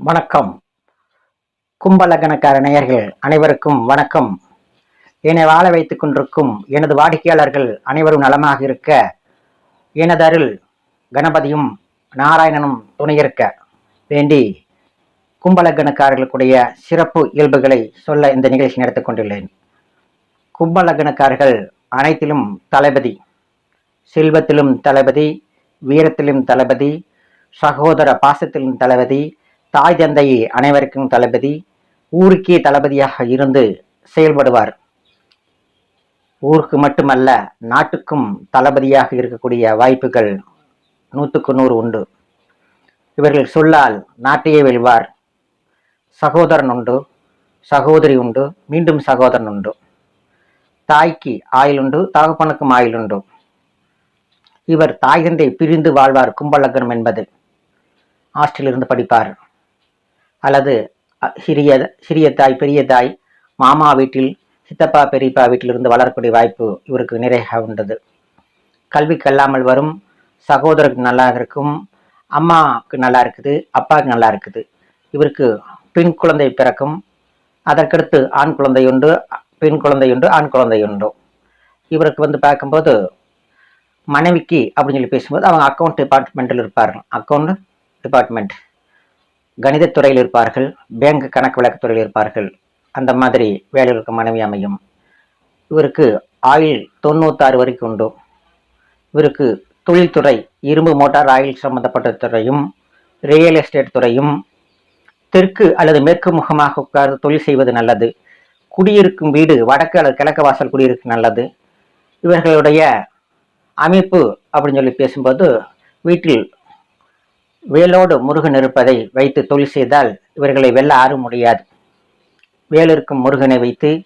வணக்கம். கும்பலக்கணக்கார நேயர்கள் அனைவருக்கும் வணக்கம். என்னை வாழ வைத்துக் கொண்டிருக்கும் எனது வாடிக்கையாளர்கள் அனைவரும் நலமாக இருக்க எனது அருள் கணபதியும் நாராயணனும் துணையிருக்க வேண்டி கும்பலக்கணக்காரர்களுடைய சிறப்பு இயல்புகளை சொல்ல இந்த நிகழ்ச்சி நடத்திக் கொண்டுள்ளேன். கும்பலக்கணக்காரர்கள் அனைத்திலும் தளபதி செல்வத்திலும் தளபதி வீரத்திலும் தளபதி சகோதர பாசத்தின் தளபதி தாய் தந்தை அனைவருக்கும் தளபதி ஊருக்கே தளபதியாக இருந்து செயல்படுவார். ஊருக்கு மட்டுமல்ல நாட்டுக்கும் தளபதியாக இருக்கக்கூடிய வாய்ப்புகள் நூற்றுக்கு நூறு உண்டு. இவர்கள் சொல்லால் நாட்டையே வெல்வார். சகோதரன் உண்டு சகோதரி உண்டு மீண்டும் சகோதரன் உண்டு. தாய்க்கு ஆயுள் உண்டு தகப்பனுக்கும் ஆயுள் உண்டு. இவர் தாய் தந்தை பிரிந்து வாழ்வார் கும்பலக்னம் என்பது. ஹாஸ்டலிருந்து படிப்பார். அல்லது சிறிய சிறிய தாய் பெரிய தாய் மாமா வீட்டில் சித்தப்பா பெரியப்பா வீட்டிலிருந்து வளரக்கூடிய வாய்ப்பு இவருக்கு நிறைய உண்டது. கல்வி கல்லாமல் வரும் சகோதரருக்கு நல்லா இருக்கும் அம்மாவுக்கு நல்லா இருக்குது அப்பாவுக்கு நல்லா இருக்குது. இவருக்கு பெண் குழந்தை பிறக்கும் அதற்கடுத்து ஆண் குழந்தை உண்டு பெண் குழந்தை உண்டு ஆண் குழந்தை உண்டு. இவருக்கு வந்து பார்க்கும்போது மனைவிக்கு அப்படின்னு சொல்லி பேசும்போது அவங்க அக்கௌண்ட் டிபார்ட்மெண்ட்டில் இருப்பார்கள். அக்கௌண்ட் டிபார்ட்மெண்ட் கணிதத்துறையில் இருப்பார்கள் பேங்க் கணக்கு விளக்கத்துறையில் இருப்பார்கள். அந்த மாதிரி வேலையில் மனைவி அமையும். இவருக்கு ஆயில் தொண்ணூத்தாறு வரைக்கும் உண்டு. இவருக்கு தொழில்துறை இரும்பு மோட்டார் ஆயில் சம்பந்தப்பட்ட துறையும் ரியல் எஸ்டேட் துறையும் தெற்கு அல்லது மேற்கு முகமாக உட்கார்ந்து தொழில் செய்வது நல்லது. குடியிருக்கும் வீடு வடக்கு அல்லது கிழக்கு வாசல் குடியிருக்கும் நல்லது. இவர்களுடைய அமைப்பு அப்படின்னு சொல்லி பேசும்போது வீட்டில் வேலோடு முருகன் இருப்பதை வைத்து தொழில் செய்தால் இவர்களை வெல்ல ஆறும் முடியாது. வேல் இருக்கும் முருகனை வைத்து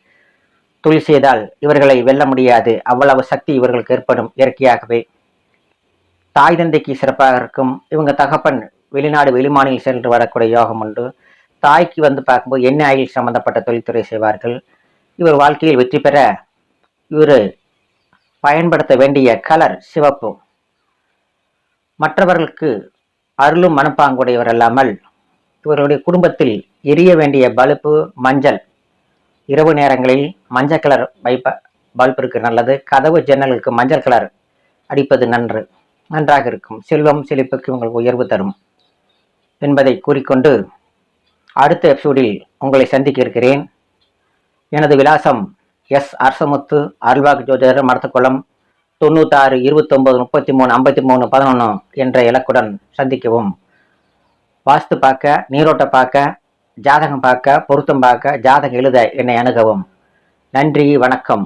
தொழில் செய்தால் இவர்களை வெல்ல முடியாது. அவ்வளவு சக்தி இவர்களுக்கு ஏற்படும் இயற்கையாகவே. தாய் தந்தைக்கு சிறப்பாக இருக்கும். இவங்க தகப்பன் வெளிநாடு வெளிமாநிலம் சென்று வரக்கூடிய யோகம் உண்டு. தாய்க்கு வந்து பார்க்கும்போது எண்ணெய் ஆயில் சம்பந்தப்பட்ட தொழில்துறை செய்வார்கள். இவர் வாழ்க்கையில் வெற்றி பெற இவர் பயன்படுத்த வேண்டிய கலர் சிவப்பு. மற்றவர்களுக்கு அருளும் மனப்பாங்குடையவர் அல்லாமல் இவருடைய குடும்பத்தில் எரிய வேண்டிய பல்பு மஞ்சள். இரவு நேரங்களில் மஞ்சள் கலர் வைப்ப பல்ப் இருக்கு நல்லது. கதவு ஜன்னலுக்கு மஞ்சள் கலர் அடிப்பது நன்று. நன்றாக இருக்கும். செல்வம் செழிப்புக்கு உங்களுக்கு உயர்வு தரும் என்பதை கூறிக்கொண்டு அடுத்த எபிசோடில் உங்களை சந்திக்க இருக்கிறேன். எனது விலாசம் எஸ் அரசமுத்து அருள்வாக்கு ஜோதிடர் மரத்துக்குளம் தொண்ணூத்தாறு இருபத்தொன்பது முப்பத்தி மூணு ஐம்பத்தி மூணு பதினொன்று என்ற இலக்குடன் சந்திக்கவும். வாஸ்து பார்க்க நீரோட்ட பார்க்க ஜாதகம் பார்க்க பொருத்தம் பார்க்க ஜாதகம் எழுத என்னை அணுகவும். நன்றி வணக்கம்.